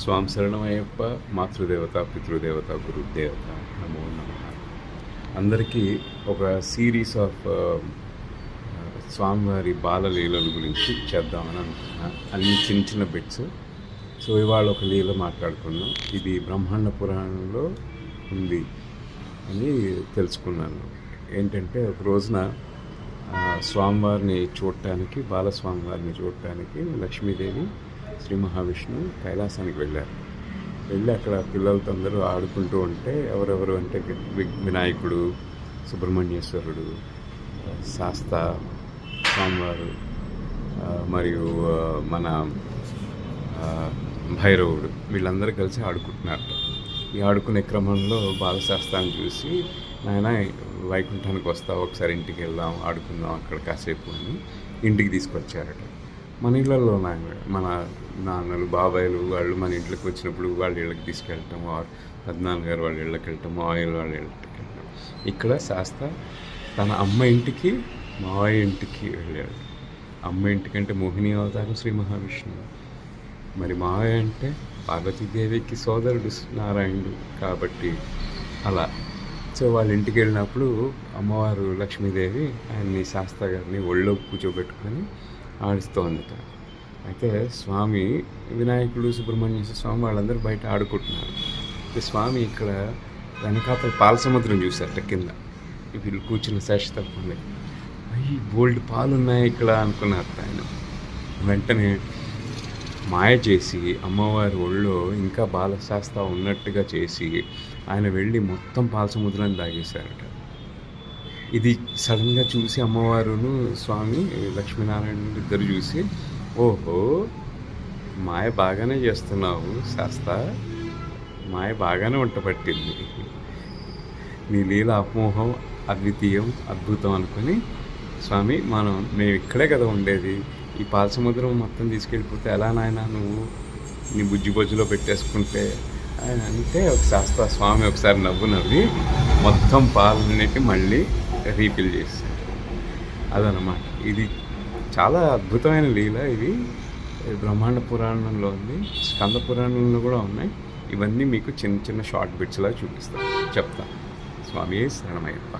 స్వామి శరణమయ్యప్ప మాతృదేవత పితృదేవత గురుదేవత నమో నమ. అందరికీ ఒక సిరీస్ ఆఫ్ uh, స్వామివారి బాలలీలల గురించి చేద్దామని అనుకున్నా అన్ని చిన్న చిన్న బిట్స్ సో ఇవాళ ఒక లీల మాట్లాడుకున్నాం ఇది బ్రహ్మాండ పురాణంలో ఉంది అని తెలుసుకున్నాను. ఏంటంటే ఒక రోజున స్వామివారిని చూడటానికి బాలస్వామివారిని చూడటానికి లక్ష్మీదేవి శ్రీ మహావిష్ణువు కైలాసానికి వెళ్ళారు. వెళ్ళి అక్కడ పిల్లలతో అందరూ ఆడుకుంటూ ఉంటే ఎవరెవరు అంటే వినాయకుడు సుబ్రహ్మణ్యేశ్వరుడు శాస్త స్వామివారు మరియు మన భైరవుడు వీళ్ళందరూ కలిసి ఆడుకుంటున్నారు. ఈ ఆడుకునే క్రమంలో బాలశాస్త్రాన్ని చూసి నాయన వైకుంఠానికి వస్తావు? ఒకసారి ఇంటికి వెళ్దాం ఆడుకుందాం అక్కడ కాసేపు అని ఇంటికి తీసుకొచ్చారట. మన ఇళ్ళల్లో మన నాన్నలు బాబాయిలు వాళ్ళు మన ఇంట్లోకి వచ్చినప్పుడు వాళ్ళ ఇళ్ళకి తీసుకెళ్ళటం ఆర్ పద్నాలుగు గారు వాళ్ళ ఇళ్ళకి వెళ్ళటం మావయ్య వాళ్ళ ఇళ్ళకి వెళ్ళటం. ఇక్కడ శాస్త తన అమ్మ ఇంటికి మావయ్య ఇంటికి వెళ్ళాడు. అమ్మ ఇంటికంటే మోహిని అవతారం శ్రీ మహావిష్ణువు. మరి మావయ్య అంటే పార్వతీదేవికి సోదరుడు నారాయణుడు కాబట్టి అలా. సో వాళ్ళ ఇంటికి వెళ్ళినప్పుడు అమ్మవారు లక్ష్మీదేవి ఆయన్ని శాస్త్ర గారిని ఒళ్ళో కూర్చోబెట్టుకొని ఆడిస్తోందట అయితే స్వామి వినాయకుడు సుబ్రహ్మణ్య స్వామి వాళ్ళందరూ బయట ఆడుకుంటున్నారు. అయితే స్వామి ఇక్కడ వెనకాతల పాల సముద్రం చూశారట కింద. వీళ్ళు కూర్చున్న శేష తప్పండి అయ్యి బోల్డ్ పాలు ఉన్నాయి ఇక్కడ అనుకున్నారు ఆయన. వెంటనే మాయ చేసి అమ్మవారి ఒళ్ళో ఇంకా బాలశాస్త్ర ఉన్నట్టుగా చేసి ఆయన వెళ్ళి మొత్తం పాల సముద్రాన్ని తాగేశారట ఇది సడన్గా చూసి అమ్మవారును స్వామి లక్ష్మీనారాయణ ఇద్దరు చూసి ఓహో మాయ బాగానే చేస్తున్నావు శాస్త్ర మాయ బాగానే వంట పట్టింది. నీ లీల అపమోహం అద్వితీయం అద్భుతం అనుకుని స్వామి మనం మేము ఇక్కడే కదా ఉండేది. ఈ పాల సముద్రం మొత్తం తీసుకెళ్ళిపోతే ఎలా నాయన నువ్వు? నీ బుజ్జి బొజ్జులో పెట్టేసుకుంటే అంటే ఒక శాస్త్ర స్వామి ఒకసారి నవ్వు నవ్వి మొత్తం పాలన్నిటి మళ్ళీ రీఫిల్ చేస్తారు అదనమాట ఇది చాలా అద్భుతమైన లీల ఇది. బ్రహ్మాండ పురాణంలో ఉంది. స్కంద పురాణంలో కూడా ఉన్నాయి. ఇవన్నీ మీకు చిన్న చిన్న షార్ట్ బిట్స్లా చూపిస్తాను చెప్తాను స్వామి శరణమయ్యప్ప.